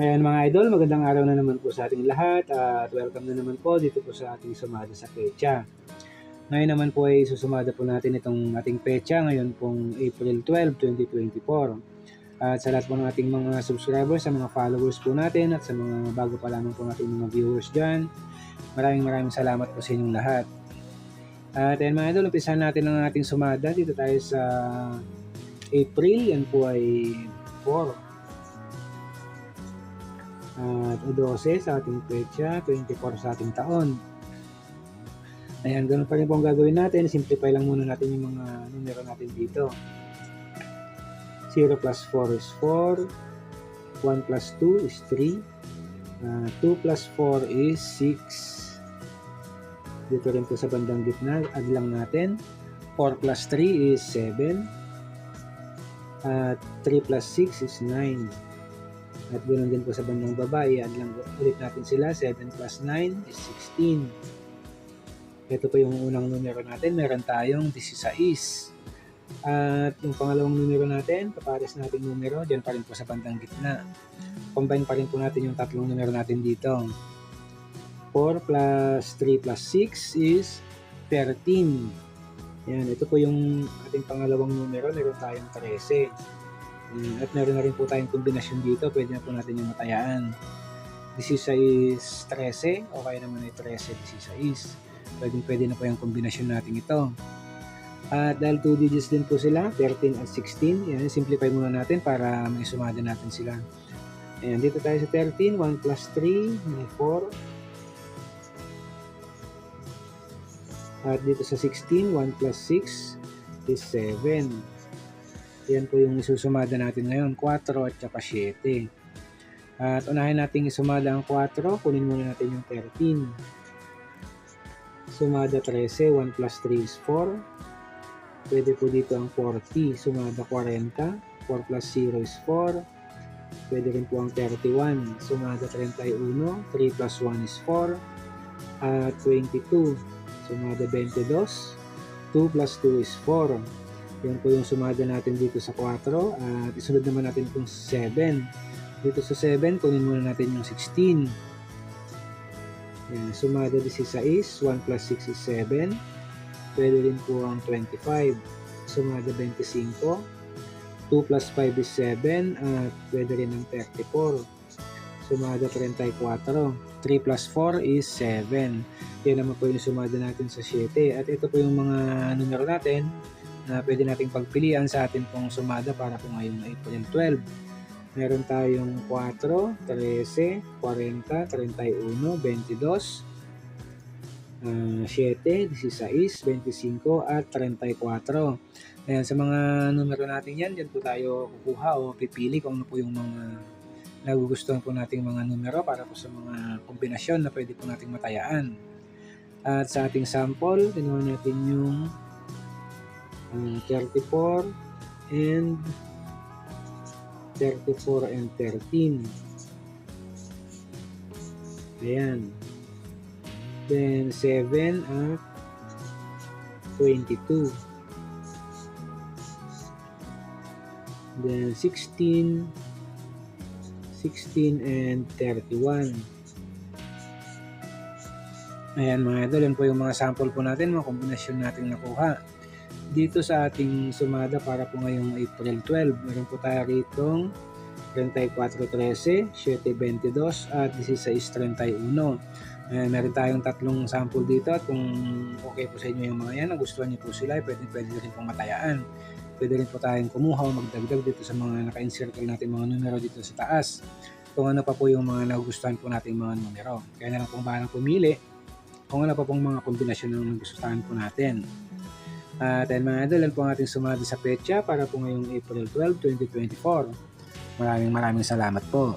Ayan mga idol, magandang araw na naman po sa ating lahat at welcome na naman po dito po sa ating sumada sa pecha. Ngayon naman po ay susumada po natin itong ating pecha ngayon pong April 12, 2024. At sa lahat po ng ating mga subscribers, sa mga followers po natin at sa mga bago pa lamang po nating mga viewers dyan, maraming maraming salamat po sa inyong lahat. At ayan mga idol, umpisahan natin ang ating sumada. Dito tayo sa April, yan po ay 4. At 12 sa ating petsa, 24 sa ating taon. Ayan, ganun pa rin po ang gagawin natin. Simplify lang muna natin yung mga numero natin dito. 0 plus 4 is 4. 1 plus 2 is 3. Uh, 2 plus 4 is 6. Dito rin po sa bandang gitna, add lang natin. 4 plus 3 is 7. At 3 plus 6 is 9. At ganoon din po sa bandang baba, i-add lang ulit natin sila. 7 plus 9 is 16. Ito po yung unang numero natin. Meron tayong 16. At yung pangalawang numero natin, kapares natin numero, dyan pa rin po sa bandang gitna. Combine pa rin po natin yung tatlong numero natin dito. 4 plus 3 plus 6 is 13. Yan, ito po yung ating pangalawang numero. Meron tayong 13. Mm, At meron na rin po tayong kombinasyon dito. Pwede na po natin yung matayaan. 16 is 13 o kaya naman ay 13 16. Pwede, pwede na po yung kombinasyon natin ito. At dahil 2 digits din po sila, 13 at 16, yan, simplify muna natin para may sumada natin sila. Ayan, dito tayo sa 13, 1 plus 3, may 4. At dito sa 16, 1 plus 6 is 7. Yan po yung isusumada natin ngayon, 4 at saka 7. At unahin natin isumada ang 4, kunin muna natin yung 13. Sumada 13, 1 plus 3 is 4. Pwede po dito ang 40, sumada 40. 4 plus 0 is 4. Pwede rin po ang 31, sumada 31. 3 plus 1 is 4. At 22, sumada 22. 2 plus 2 is 4. Yan po yung sumada natin dito sa 4. At isunod naman natin itong 7. Dito sa 7, kunin muna natin yung 16. Yan, sumada 16. 1 plus 6 is 7. Pwede rin po ang 25. Sumada 25. 2 plus 5 is 7. At pwede rin ang 34. Sumada 34. 3 plus 4 is 7. Yan naman po yung sumada natin sa 7. At ito po yung mga numero natin na pwede nating pagpilian sa atin pong sumada para po ngayong April 12. Meron tayong 4, 13, 40, 31, 22, uh, 7, 16, 25 at 34. Ayan, sa mga numero natin yan, dyan po tayo kukuha o pipili kung ano po yung mga nagugustuhan po nating mga numero para po sa mga kombinasyon na pwede po nating matayaan. At sa ating sample, tinuha natin yung uh, 34 and 34 and 13. Ayan. Then 7 at 22. Then 16 16 and 31. Ayan mga idol, yan po yung mga sample po natin, mga kombinasyon natin nakuha. Dito sa ating sumada para po ngayong April 12, meron po tayo ritong 34.13, 7.22 at 16.31. Ayan, meron tayong tatlong sample dito at kung okay po sa inyo yung mga yan, nagustuhan niyo po sila, pwede, pwede rin pong matayaan. Pwede rin po tayong kumuha o magdagdag dito sa mga naka-encircle natin mga numero dito sa taas. Kung ano pa po yung mga nagustuhan po natin mga numero. Kaya na lang pong bahalang pumili kung ano pa pong mga kombinasyon ng nagustuhan po natin. At uh, mga idol, yan po ang ating sumada sa petsa para po ngayong April 12, 2024. Maraming maraming salamat po.